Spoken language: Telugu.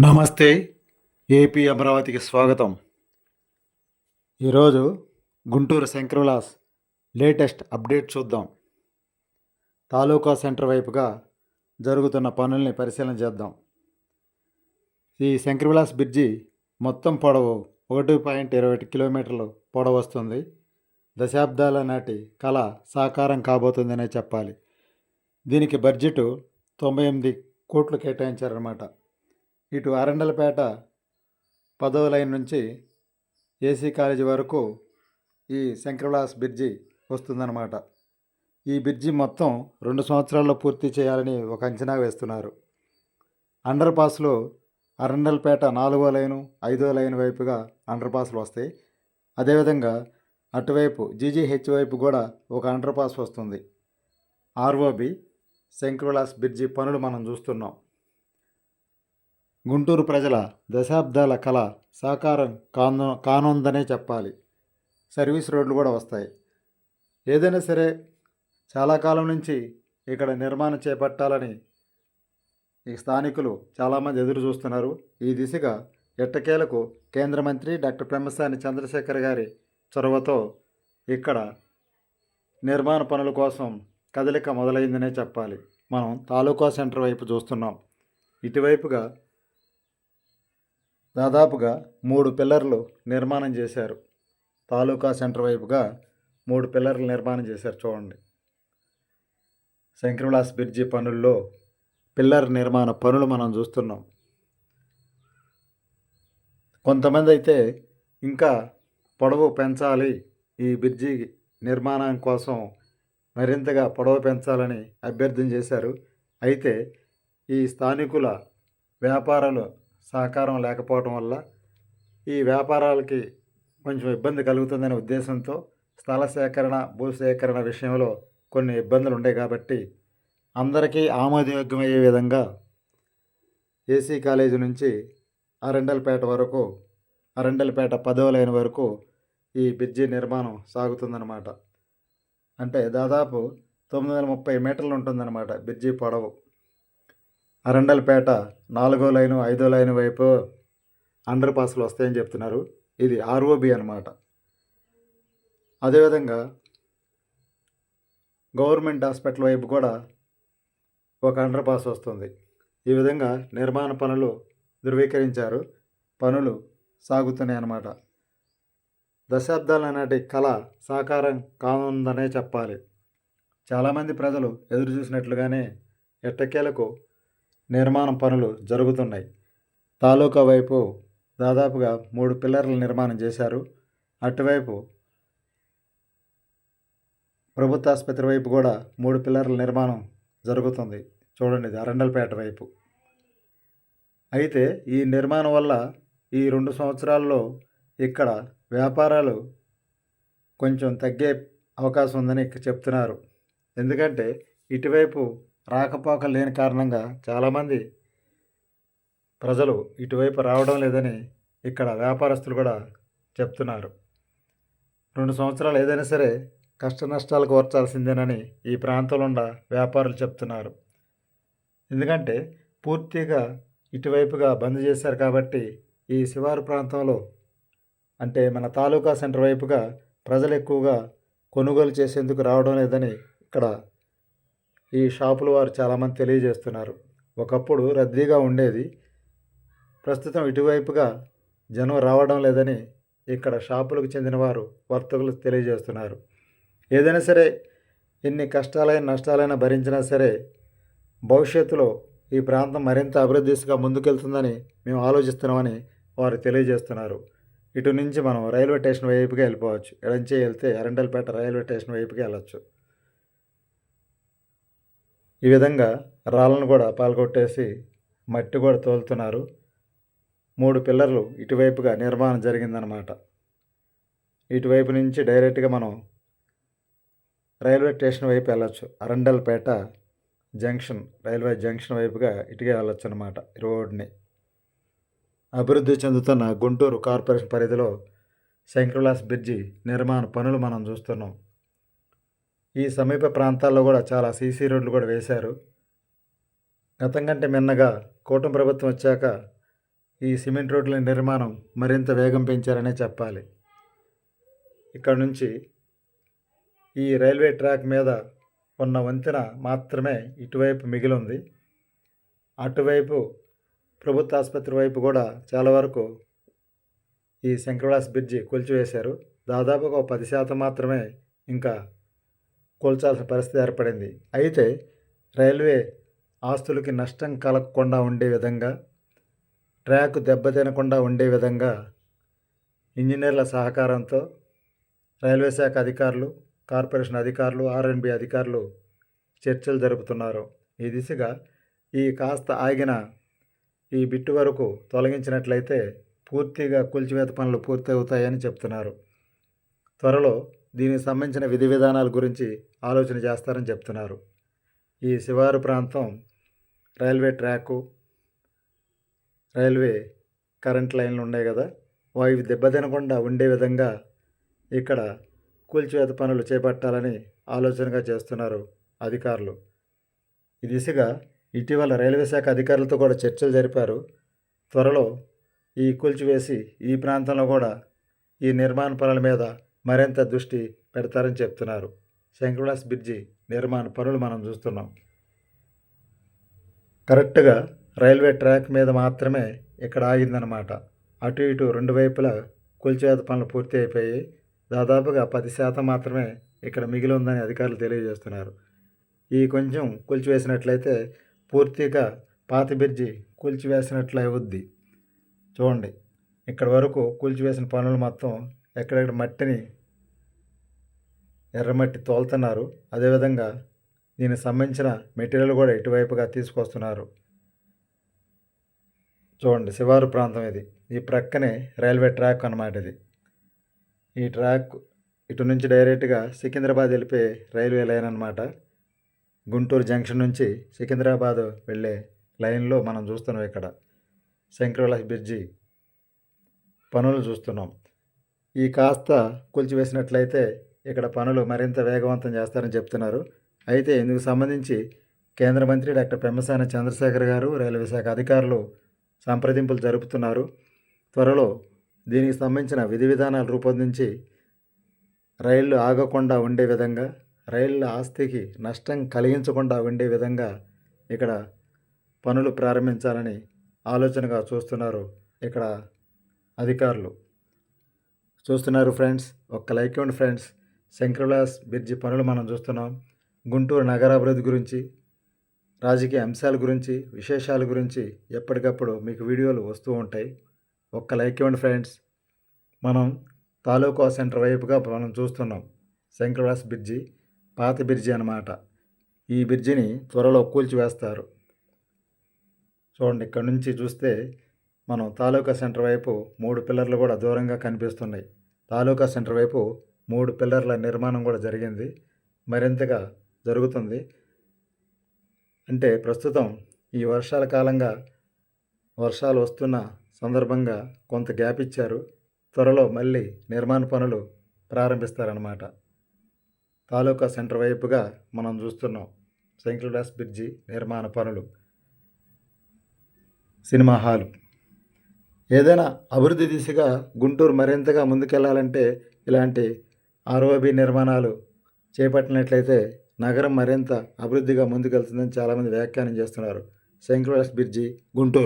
నమస్తే ఏపీ అమరావతికి స్వాగతం. ఈరోజు గుంటూరు శంకరవిలాస్ లేటెస్ట్ అప్డేట్ చూద్దాం. తాలూకా సెంటర్ వైపుగా జరుగుతున్న పనుల్ని పరిశీలన చేద్దాం. ఈ శంకరవిలాస్ బ్రిడ్జి మొత్తం పొడవు ఒకటి పాయింట్ ఇరవై ఒకటి కిలోమీటర్లు పొడవు వస్తుంది. దశాబ్దాల నాటి కళ సాకారం కాబోతుందనే చెప్పాలి. దీనికి బడ్జెట్ తొంభై ఎనిమిది కోట్లు కేటాయించారన్నమాట. ఇటు అరండలపేట పదవ లైన్ నుంచి ఏసీ కాలేజీ వరకు ఈ శంకరవిలాస్ బ్రిడ్జి వస్తుందన్నమాట. ఈ బ్రిడ్జి మొత్తం రెండు సంవత్సరాల్లో పూర్తి చేయాలని ఒక అంచనా వేస్తున్నారు. అండర్ పాస్లో అరండల్పేట నాలుగో లైను ఐదో లైన్ వైపుగా అండర్ పాస్లు వస్తాయి. అదేవిధంగా అటువైపు జీజీహెచ్ వైపు కూడా ఒక అండర్ పాస్ వస్తుంది. ఆర్ఓబి శంకరవిలాస్ బ్రిడ్జి పనులు మనం చూస్తున్నాం. గుంటూరు ప్రజల దశాబ్దాల కళ సాకారం కాను కానుందనే చెప్పాలి. సర్వీస్ రోడ్లు కూడా వస్తాయి. ఏదైనా సరే చాలా కాలం నుంచి ఇక్కడ నిర్మాణం చేపట్టాలని ఈ స్థానికులు చాలామంది ఎదురు చూస్తున్నారు. ఈ దిశగా ఎట్టకేలకు కేంద్ర మంత్రి డాక్టర్ పెమ్మసాని చంద్రశేఖర్ గారి చొరవతో ఇక్కడ నిర్మాణ పనుల కోసం కదలిక మొదలైందనే చెప్పాలి. మనం తాలూకా సెంటర్ వైపు చూస్తున్నాం. ఇటువైపుగా దాదాపుగా మూడు పిల్లర్లు నిర్మాణం చేశారు. తాలూకా సెంటర్ వైపుగా మూడు పిల్లర్లు నిర్మాణం చేశారు చూడండి. శంకరవిలాస్ బ్రిడ్జి పనుల్లో పిల్లర్ నిర్మాణ పనులు మనం చూస్తున్నాం. కొంతమంది అయితే ఇంకా పొడవు పెంచాలి ఈ బ్రిడ్జి నిర్మాణం కోసం మరింతగా పొడవు పెంచాలని అభ్యర్థన చేశారు. అయితే ఈ స్థానికుల వ్యాపారాలు సహకారం లేకపోవడం వల్ల ఈ వ్యాపారాలకి కొంచెం ఇబ్బంది కలుగుతుందనే ఉద్దేశంతో స్థల సేకరణ భూ సేకరణ విషయంలో కొన్ని ఇబ్బందులు ఉన్నాయి కాబట్టి అందరికీ ఆమోదయోగ్యమయ్యే విధంగా ఏసీ కాలేజీ నుంచి అరండల్పేట వరకు అరండల్పేట పదవ లైన్ వరకు ఈ బ్రిడ్జి నిర్మాణం సాగుతుందన్నమాట. అంటే దాదాపు తొమ్మిది వందల ముప్పై మీటర్లు ఉంటుందన్నమాట బ్రిడ్జి పొడవు. అరండల్పేట నాలుగో లైను ఐదో లైను వైపు అండర్ పాస్లు వస్తాయని చెప్తున్నారు. ఇది ఆర్ఓబి అనమాట అదేవిధంగా గవర్నమెంట్ హాస్పిటల్ వైపు కూడా ఒక అండర్ పాస్ వస్తుంది. ఈ విధంగా నిర్మాణ పనులు ధృవీకరించారు. పనులు సాగుతున్నాయి అన్నమాట. దశాబ్దాల నాటి కళ సాకారం కానుందనే చెప్పాలి. చాలామంది ప్రజలు ఎదురు చూసినట్లుగానే ఎట్టకేలకు నిర్మాణం పనులు జరుగుతున్నాయి. తాలూకా వైపు దాదాపుగా మూడు పిల్లర్ల నిర్మాణం చేశారు. అటువైపు ప్రభుత్వ ఆసుపత్రి వైపు కూడా మూడు పిల్లర్ల నిర్మాణం జరుగుతుంది. చూడండి ఇది అరండల్పేట వైపు. అయితే ఈ నిర్మాణం వల్ల ఈ రెండు సంవత్సరాల్లో ఇక్కడ వ్యాపారాలు కొంచెం తగ్గే అవకాశం ఉందని చెప్తున్నారు. ఎందుకంటే ఇటువైపు రాకపోక లేని కారణంగా చాలామంది ప్రజలు ఇటువైపు రావడం లేదని ఇక్కడ వ్యాపారస్తులు కూడా చెప్తున్నారు. రెండు సంవత్సరాలు ఏదైనా సరే కష్ట నష్టాలు కోర్చాల్సిందేనని ఈ ప్రాంతంలో ఉన్న వ్యాపారులు చెప్తున్నారు. ఎందుకంటే పూర్తిగా ఇటువైపుగా బంద్ చేశారు కాబట్టి ఈ శివారు ప్రాంతంలో అంటే మన తాలూకా సెంటర్ వైపుగా ప్రజలు ఎక్కువగా కొనుగోలు చేసేందుకు రావడం లేదని ఇక్కడ ఈ షాపుల వారు చాలామంది తెలియజేస్తున్నారు. ఒకప్పుడు రద్దీగా ఉండేది. ప్రస్తుతం ఇటువైపుగా జనం రావడం లేదని ఇక్కడ షాపులకు చెందిన వారు వర్తకులు తెలియజేస్తున్నారు. ఏదైనా సరే ఎన్ని కష్టాలైన నష్టాలైనా భరించినా సరే భవిష్యత్తులో ఈ ప్రాంతం మరింత అభివృద్ధిగా ముందుకెళ్తుందని మేము ఆలోచిస్తున్నామని వారు తెలియజేస్తున్నారు. ఇటు నుంచి మనం రైల్వే స్టేషన్ వైపుగా వెళ్ళిపోవచ్చు. ఎడంచే వెళ్తే అరండల్పేట రైల్వే స్టేషన్ వైపుకి వెళ్ళచ్చు. ఈ విధంగా రాళ్ళను కూడా పాల్గొట్టేసి మట్టి కూడా తోలుతున్నారు. మూడు పిల్లర్లు ఇటువైపుగా నిర్మాణం జరిగిందనమాట ఇటువైపు నుంచి డైరెక్ట్గా మనం రైల్వే స్టేషన్ వైపు వెళ్ళచ్చు. అరండల్పేట జంక్షన్ రైల్వే జంక్షన్ వైపుగా ఇటుకే వెళ్ళొచ్చు అనమాట రోడ్ని. అభివృద్ధి చెందుతున్న గుంటూరు కార్పొరేషన్ పరిధిలో శంకర్లాస్ బ్రిడ్జి నిర్మాణ పనులు మనం చూస్తున్నాం. ఈ సమీప ప్రాంతాల్లో కూడా చాలా సీసీ రోడ్లు కూడా వేశారు. గతం కంటే మిన్నగా కూటమి ప్రభుత్వం వచ్చాక ఈ సిమెంట్ రోడ్ల నిర్మాణం మరింత వేగం పెంచారనే చెప్పాలి. ఇక్కడ నుంచి ఈ రైల్వే ట్రాక్ మీద ఉన్న వంతెన మాత్రమే ఇటువైపు మిగిలి ఉంది అటువైపు ప్రభుత్వ ఆసుపత్రి వైపు కూడా చాలా వరకు ఈ శంకరవిలాస్ బ్రిడ్జి కొలిచివేశారు. దాదాపుగా ఒక పది శాతం మాత్రమే ఇంకా కూల్చాల్సిన పరిస్థితి ఏర్పడింది. అయితే రైల్వే ఆస్తులకి నష్టం కలగకుండా ఉండే విధంగా ట్రాక్ దెబ్బతినకుండా ఉండే విధంగా ఇంజనీర్ల సహకారంతో రైల్వే శాఖ అధికారులు కార్పొరేషన్ అధికారులు ఆర్ఎన్బి అధికారులు చర్చలు జరుపుతున్నారు. ఈ దిశగా ఈ కాస్త ఆగిన ఈ బిట్టు వరకు తొలగించినట్లయితే పూర్తిగా కూల్చివేత పనులు పూర్తి అవుతాయని చెప్తున్నారు. త్వరలో దీనికి సంబంధించిన విధి విధానాల గురించి ఆలోచన చేస్తారని చెప్తున్నారు. ఈ శివారు ప్రాంతం రైల్వే ట్రాకు రైల్వే కరెంట్ లైన్లు ఉన్నాయి కదా వాయువు దెబ్బతినకుండా ఉండే విధంగా ఇక్కడ కూల్చివేత పనులు చేపట్టాలని ఆలోచనగా చేస్తున్నారు అధికారులు. ఈ దిశగా ఇటీవల రైల్వే శాఖ అధికారులతో కూడా చర్చలు జరిపారు. త్వరలో ఈ కూల్చివేసి ఈ ప్రాంతంలో కూడా ఈ నిర్మాణ పనుల మీద మరింత దృష్టి పెడతారని చెప్తున్నారు. శంకర్లాస్ బ్రిడ్జి నిర్మాణ పనులు మనం చూస్తున్నాం. కరెక్ట్గా రైల్వే ట్రాక్ మీద మాత్రమే ఇక్కడ ఆగిందనమాట అటు ఇటు రెండు వైపులా కూల్చేత పనులు పూర్తి అయిపోయి దాదాపుగా పది శాతం మాత్రమే ఇక్కడ మిగిలి ఉందని అధికారులు తెలియజేస్తున్నారు. ఈ కొంచెం కూల్చివేసినట్లయితే పూర్తిగా పాత బ్రిడ్జి కూల్చివేసినట్లు అవుద్ది చూడండి ఇక్కడ వరకు కూల్చివేసిన పనులు మొత్తం ఎక్కడెక్కడ మట్టిని ఎర్రమట్టి తోలుతున్నారు. అదేవిధంగా దీనికి సంబంధించిన మెటీరియల్ కూడా ఇటువైపుగా తీసుకొస్తున్నారు. చూడండి శివారు ప్రాంతం ఇది. ఈ ప్రక్కనే రైల్వే ట్రాక్ అన్నమాట ఇది. ఈ ట్రాక్ ఇటు నుంచి డైరెక్ట్గా సికింద్రాబాద్ వెళ్ళిపోయే రైల్వే లైన్ అన్నమాట. గుంటూరు జంక్షన్ నుంచి సికింద్రాబాద్ వెళ్ళే లైన్లో మనం చూస్తున్నాం ఇక్కడ. శంకరవిలాస్ బ్రిడ్జి పనులు చూస్తున్నాం. ఈ కాస్త కూల్చివేసినట్లయితే ఇక్కడ పనులు మరింత వేగవంతం చేస్తారని చెప్తున్నారు. అయితే ఇందుకు సంబంధించి కేంద్ర మంత్రి డాక్టర్ పెమ్మసాని చంద్రశేఖర్ గారు రైల్వే శాఖ అధికారులు సంప్రదింపులు జరుపుతున్నారు. త్వరలో దీనికి సంబంధించిన విధి విధానాలు రూపొందించి రైళ్ళు ఆగకుండా ఉండే విధంగా రైళ్ళ ఆస్తికి నష్టం కలిగించకుండా ఉండే విధంగా ఇక్కడ పనులు ప్రారంభించాలని ఆలోచనగా చూస్తున్నారు ఇక్కడ అధికారులు. చూస్తున్నారు ఫ్రెండ్స్. ఒక్క లైక్ ఇవ్వండి ఫ్రెండ్స్. శంకర్లాస్ బ్రిడ్జి పనులు మనం చూస్తున్నాం. గుంటూరు నగరాభివృద్ధి గురించి రాజకీయ అంశాల గురించి విశేషాల గురించి ఎప్పటికప్పుడు మీకు వీడియోలు వస్తూ ఉంటాయి. ఒక్క లైక్ ఇవ్వండి ఫ్రెండ్స్. మనం తాలూకా సెంటర్ వైపుగా మనం చూస్తున్నాం. శంకర్లాస్ బ్రిడ్జి పాత బ్రిడ్జి అన్నమాట. ఈ బ్రిడ్జిని త్వరలో కూల్చివేస్తారు. చూడండి ఇక్కడ నుంచి చూస్తే మనం తాలూకా సెంటర్ వైపు మూడు పిల్లర్లు కూడా దూరంగా కనిపిస్తున్నాయి. తాలూకా సెంటర్ వైపు మూడు పిల్లర్ల నిర్మాణం కూడా జరిగింది. మరింతగా జరుగుతుంది. అంటే ప్రస్తుతం ఈ వర్షాల కాలంగా వర్షాలు వస్తున్న సందర్భంగా కొంత గ్యాప్ ఇచ్చారు. త్వరలో మళ్ళీ నిర్మాణ పనులు ప్రారంభిస్తారన్నమాట. తాలూకా సెంటర్ వైపుగా మనం చూస్తున్నాం. శంకర్లాస్ బ్రిడ్జి నిర్మాణ పనులు. Cinema hall. ఏదైనా అభివృద్ధి దిశగా గుంటూరు మరింతగా ముందుకెళ్ళాలంటే ఇలాంటి ఆర్ఓబి నిర్మాణాలు చేపట్టినట్లయితే నగరం మరింత అభివృద్ధిగా ముందుకెళ్తుందని చాలామంది వ్యాఖ్యానం చేస్తున్నారు. శంకర్లాస్ బ్రిడ్జి గుంటూరు.